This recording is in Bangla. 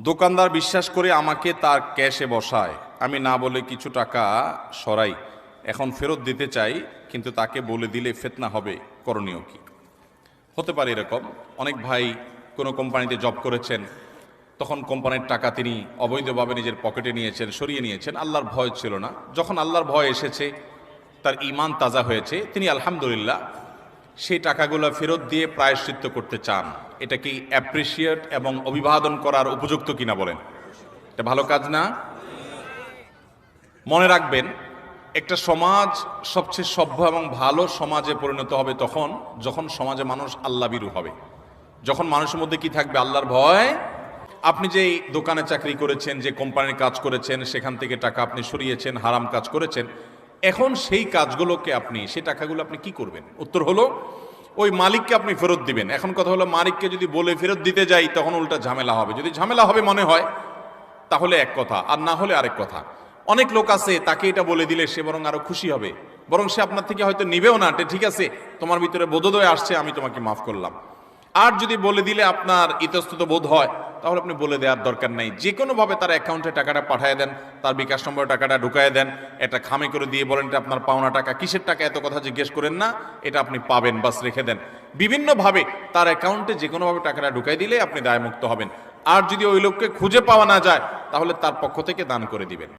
দোকানদার বিশ্বাস করে আমাকে তার ক্যাশে বসায়। আমি না বলে কিছু টাকা সরাই। এখন ফেরত দিতে চাই, কিন্তু তাকে বলে দিলে ফেতনা হবে। করণীয় কি? হতে পারে এরকম। অনেক ভাই কোনো কোম্পানিতে জব করেছেন। তখন কোম্পানির টাকা তিনি অবৈধভাবে নিজের পকেটে নিয়েছেন, সরিয়ে নিয়েছেন। আল্লাহর ভয় ছিল না। যখন আল্লাহর ভয় এসেছে, তার ইমান তাজা হয়েছে, তিনি আলহামদুলিল্লাহ সেই টাকাগুলো ফেরত দিয়ে প্রায়শ্চিত্ত করতে চান। এটা কি অ্যাপ্রিসিয়েট এবং অভিবাদন করার উপযুক্ত কিনা বলেন। এটা ভালো কাজ না? মনে রাখবেন, একটা সমাজ সবচেয়ে সভ্য এবং ভালো সমাজে পরিণত হবে তখন, যখন সমাজে মানুষ আল্লাহ বিরু হবে। যখন মানুষের মধ্যে কি থাকবে? আল্লাহর ভয়। আপনি যে দোকানে চাকরি করেছেন, যে কোম্পানির কাজ করেছেন, সেখান থেকে টাকা আপনি সরিয়েছেন, হারাম কাজ করেছেন, এখন সেই কাজগুলোকে আপনি, সেই টাকাগুলো আপনি কি করবেন? উত্তর হলো ওই মালিককে আপনি ফেরত দিবেন। এখন কথা হলো মালিককে যদি বলে ফেরত দিতে যাই, তখন উল্টা ঝামেলা হবে। যদি ঝামেলা হবে মনে হয়, তাহলে এক কথা, আর না হলে আরেক কথা। অনেক লোক আছে, তাকে এটা বলে দিলে সে বরং আরও খুশি হবে। বরং সে আপনার থেকে হয়তো নিবেও না ঠিক আছে, তোমার ভিতরে বোধোদয় আসছে, আমি তোমাকে মাফ করলাম। আর যদি বলে দিলে আপনার ইতস্তত বোধ হয়, তাহলে আপনি বলে দেওয়ার দরকার নেই। যে কোনোভাবে তার অ্যাকাউন্টে টাকাটা পাঠিয়ে দেন, তার বিকাশ নম্বরে টাকাটা ঢুকায় দেন, এটা খামে করে দিয়ে বলেন, এটা আপনার পাওনা টাকা, কিসের টাকা, এত কথা জিজ্ঞেস করেন না, এটা আপনি পাবেন, বাস রেখে দেন। বিভিন্নভাবে তার অ্যাকাউন্টে যে কোনোভাবে টাকাটা ঢুকাই দিলে আপনি দায়মুক্ত হবেন। আর যদি ওই লোককে খুঁজে পাওয়া না যায়, তাহলে তার পক্ষ থেকে দান করে দিবেন।